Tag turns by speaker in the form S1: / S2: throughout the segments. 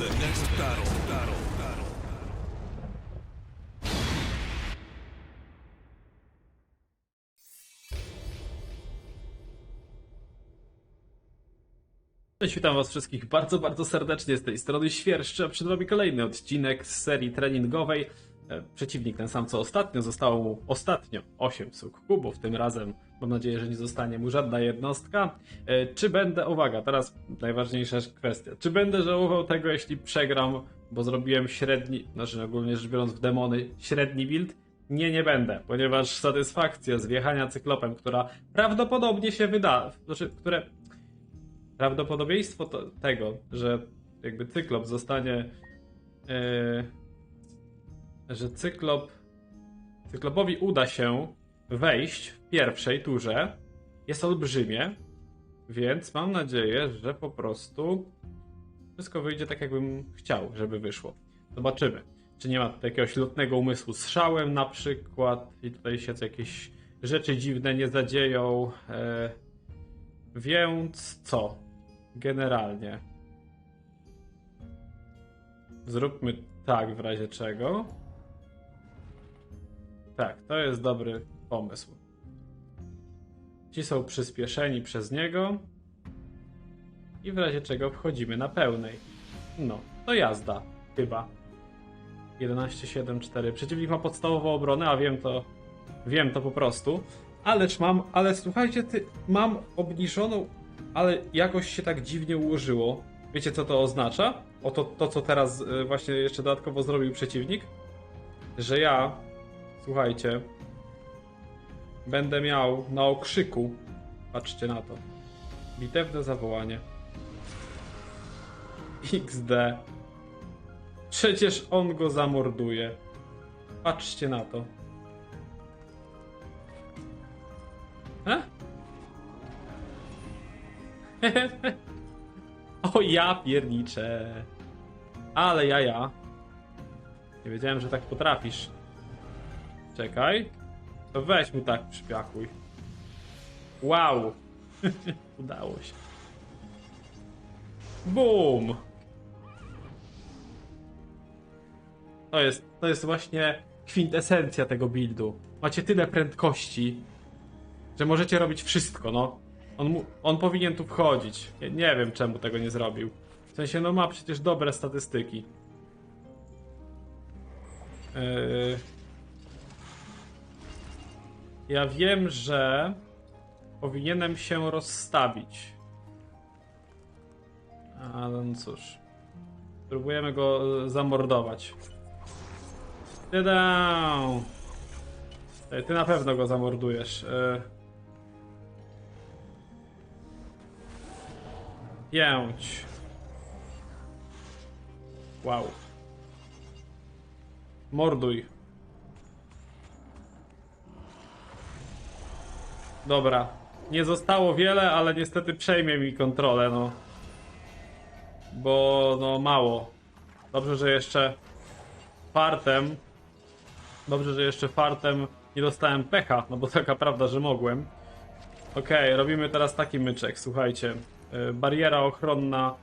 S1: the next battle. Battle.
S2: Cześć, witam was wszystkich bardzo, bardzo serdecznie z tej strony Świerszcza. Przed wami kolejny odcinek z serii treningowej. E, Przeciwnik ten sam co ostatnio, zostało mu ostatnio 8 suk kubów, tym razem mam nadzieję, że nie zostanie mu żadna jednostka. E, Czy będę, uwaga, teraz najważniejsza kwestia, czy będę żałował tego, jeśli przegram, bo zrobiłem średni, znaczy ogólnie rzecz biorąc w demony, średni build? Nie, nie będę, ponieważ satysfakcja z wjechania cyklopem, która prawdopodobnie się wyda, znaczy, które prawdopodobieństwo to, tego, że jakby cyklop zostanie. e, że cyklop. Cyklopowi uda się wejść w pierwszej turze, jest olbrzymie, więc mam nadzieję, że po prostu wszystko wyjdzie tak, jakbym chciał, żeby wyszło. Zobaczymy. Czy nie ma tutaj jakiegoś lotnego umysłu z szałem na przykład i tutaj się jakieś rzeczy dziwne nie zadzieją. E, więc co? Generalnie. Zróbmy tak w razie czego. Tak, to jest dobry pomysł. Ci są przyspieszeni przez niego. I w razie czego wchodzimy na pełnej. No, to jazda, chyba. 11-7-4. Przeciwnik ma podstawową obronę, a wiem to. Wiem to po prostu. Ależ mam, ale słuchajcie, ty, mam obniżoną, ale jakoś się tak dziwnie ułożyło. Wiecie co to oznacza? Oto to, co teraz y, właśnie jeszcze dodatkowo zrobił przeciwnik. Że ja, słuchajcie, będę miał na okrzyku, patrzcie na to, bitewne zawołanie. XD. Przecież on go zamorduje. Patrzcie na to. E? o ja pierniczę. Ale ja ja. Nie wiedziałem, że tak potrafisz. Czekaj. To weź mu tak przypiakuj. Wow. Udało się. Boom. To jest, to jest właśnie kwintesencja tego buildu. Macie tyle prędkości, że możecie robić wszystko, no. On, mu, on powinien tu wchodzić. Nie, nie wiem, czemu tego nie zrobił. W sensie, no ma przecież dobre statystyki. Yy... Ja wiem, że powinienem się rozstawić. Ale no cóż. Próbujemy go e, zamordować. Ej, Ty na pewno go zamordujesz. E. Pięć. Wow. Morduj. Dobra. Nie zostało wiele, ale niestety przejmie mi kontrolę, no. Bo, no, mało. Dobrze, że jeszcze fartem. Dobrze, że jeszcze fartem nie dostałem pecha, no bo taka prawda, że mogłem. Okej, robimy teraz taki myczek, słuchajcie. Y, Bariera ochronna,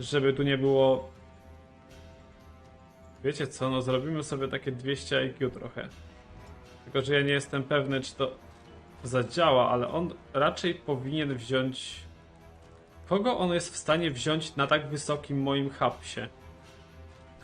S2: żeby tu nie było... Wiecie co, no zrobimy sobie takie 200 IQ trochę. Tylko, że ja nie jestem pewny, czy to zadziała, ale on raczej powinien wziąć... Kogo on jest w stanie wziąć na tak wysokim moim hapsie?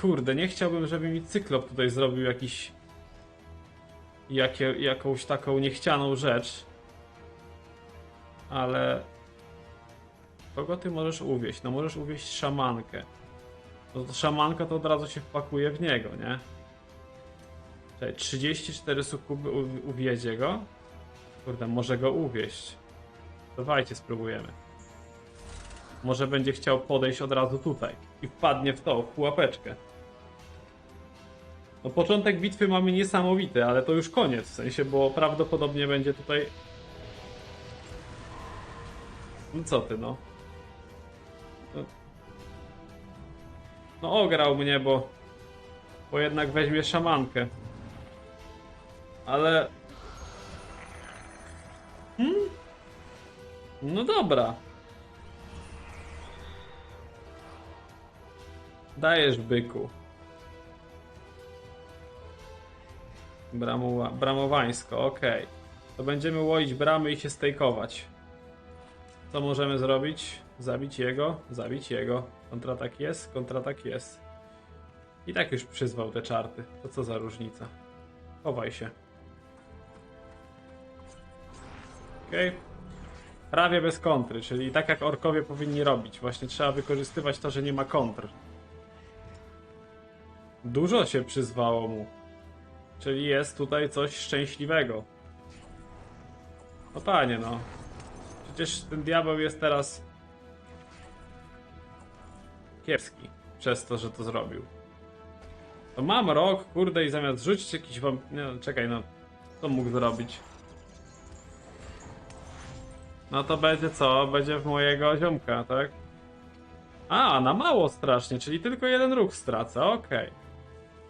S2: Kurde, nie chciałbym, żeby mi cyklop tutaj zrobił jakiś... Jakie, jakąś taką niechcianą rzecz. Ale... Kogo ty możesz uwieść? No możesz uwieść szamankę. No to szamanka to od razu się wpakuje w niego, nie? Czekaj, 34 sukuby uwiedzie go? Kurde, może go uwieść. Dawajcie, spróbujemy. Może będzie chciał podejść od razu tutaj i wpadnie w to, w pułapeczkę. No początek bitwy mamy niesamowity, ale to już koniec, w sensie, bo prawdopodobnie będzie tutaj... No co ty, no? No- ograł mnie, bo... Bo jednak weźmie szamankę. Ale... No dobra. Dajesz byku. Bramowa bramowańsko, okej. To będziemy łoić bramy i się stejkować. Co możemy zrobić? Zabić jego, zabić jego. Kontratak jest, kontratak jest. I tak już przyzwał te czarty. To co za różnica? Chowaj się. Okej. Prawie bez kontry, czyli tak jak orkowie powinni robić. Właśnie trzeba wykorzystywać to, że nie ma kontr. Dużo się przyzwało mu. Czyli jest tutaj coś szczęśliwego. No panie, no. Przecież ten diabeł jest teraz kiepski przez to, że to zrobił. To mam rok, kurde, i zamiast rzucić jakiś wam... Nie, no, czekaj, no. Co mógł zrobić? No to będzie co? Będzie w mojego ziomka, tak? A, na mało strasznie, czyli tylko jeden ruch stracę, okej.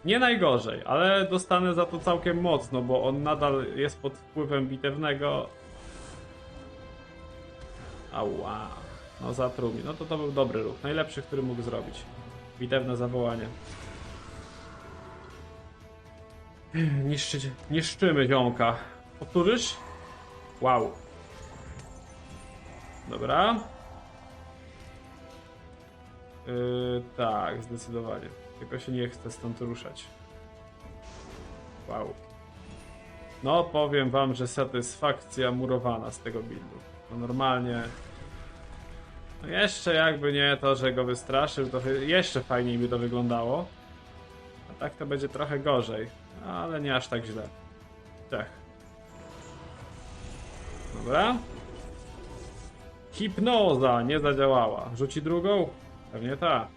S2: Nie najgorzej, ale dostanę za to całkiem mocno, bo on nadal jest pod wpływem bitewnego. Ała. No zatruł mi. No to to był dobry ruch. Najlepszy, który mógł zrobić. Bitewne zawołanie. Niszczyć, niszczymy ziomka. Powtórzysz? Wow. Dobra. Yy, tak, zdecydowanie. Tylko się nie chcę stąd ruszać. Wow. No, powiem wam, że satysfakcja murowana z tego buildu. No normalnie. No jeszcze jakby nie to, że go wystraszył, to jeszcze fajniej by to wyglądało. A tak to będzie trochę gorzej. Ale nie aż tak źle. Tak. Dobra. Hipnoza nie zadziałała. Rzuci drugą? Pewnie tak.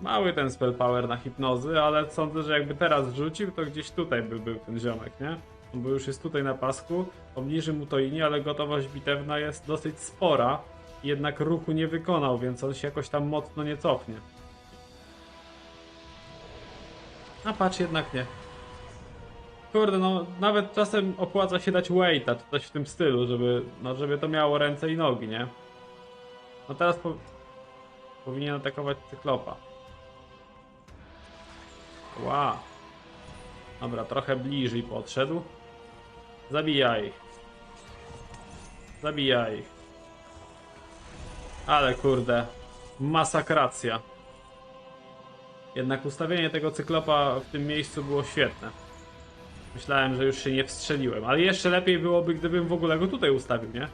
S2: Mały ten spell power na hipnozy, ale sądzę, że jakby teraz rzucił, to gdzieś tutaj by był ten ziomek, nie? Bo już jest tutaj na pasku, obniży mu to inni, ale gotowość bitewna jest dosyć spora. Jednak ruchu nie wykonał, więc on się jakoś tam mocno nie cofnie. A patrz, jednak nie. Kurde, no nawet czasem opłaca się dać waita, czy coś w tym stylu, żeby, no, żeby to miało ręce i nogi, nie? No teraz po... powinien atakować cyklopa. Wow. Dobra, trochę bliżej podszedł. Zabijaj. Zabijaj. Ale kurde. Masakracja. Jednak ustawienie tego cyklopa w tym miejscu było świetne. Myślałem, że już się nie wstrzeliłem, ale jeszcze lepiej byłoby, gdybym w ogóle go tutaj ustawił, nie?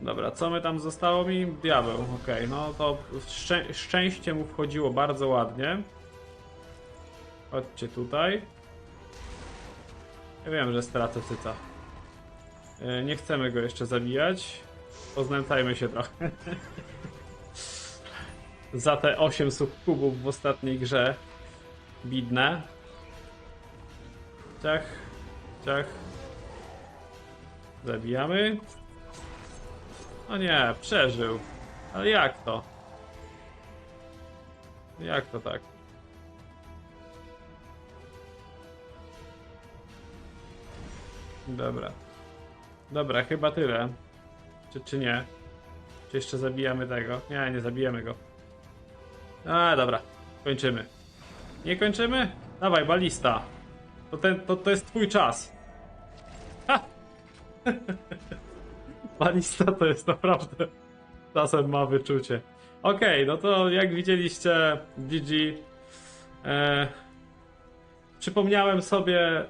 S2: Dobra, co my tam zostało mi? Diabeł, okej, no to szczę szczęście mu wchodziło bardzo ładnie. Chodźcie tutaj. Ja wiem, że stracę cyca. Yy, Nie chcemy go jeszcze zabijać. Poznęcajmy się trochę. Za te 8 subkubów w ostatniej grze. Bidne. Ciach, ciach. Zabijamy. O nie, przeżył. Ale jak to? Jak to tak? Dobra. Dobra, chyba tyle. Czy, czy nie? Czy jeszcze zabijamy tego? Nie, nie zabijemy go. A, dobra. Kończymy. Nie kończymy? Dawaj, balista. To, ten, to, to jest twój czas. Ha! balista to jest naprawdę... Czasem ma wyczucie. Okej, no to jak widzieliście, GG. E, przypomniałem sobie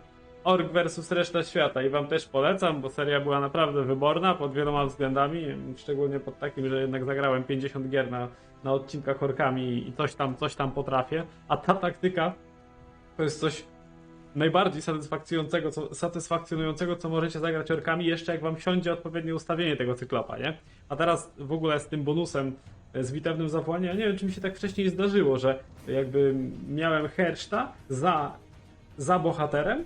S2: Ork vs reszta świata i wam też polecam, bo seria była naprawdę wyborna pod wieloma względami, szczególnie pod takim, że jednak zagrałem 50 gier na, na odcinkach orkami i coś tam, coś tam potrafię, a ta taktyka to jest coś najbardziej satysfakcjonującego co, satysfakcjonującego, co możecie zagrać orkami, jeszcze jak wam siądzie odpowiednie ustawienie tego cyklopa, nie? A teraz w ogóle z tym bonusem e, z bitewnym zawołaniem, ja nie wiem, czy mi się tak wcześniej zdarzyło, że jakby miałem herszta za, za bohaterem,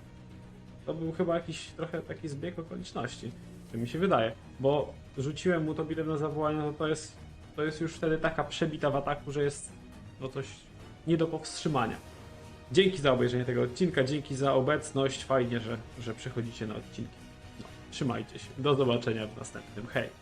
S2: to był chyba jakiś trochę taki zbieg okoliczności, czy mi się wydaje, bo rzuciłem mu to bitewne zawołanie, no to jest, to jest już wtedy taka przebita w ataku, że jest no coś nie do powstrzymania. Dzięki za obejrzenie tego odcinka, dzięki za obecność, fajnie, że, że przychodzicie na odcinki. No, Trzymajcie się. Do zobaczenia w następnym. Hej!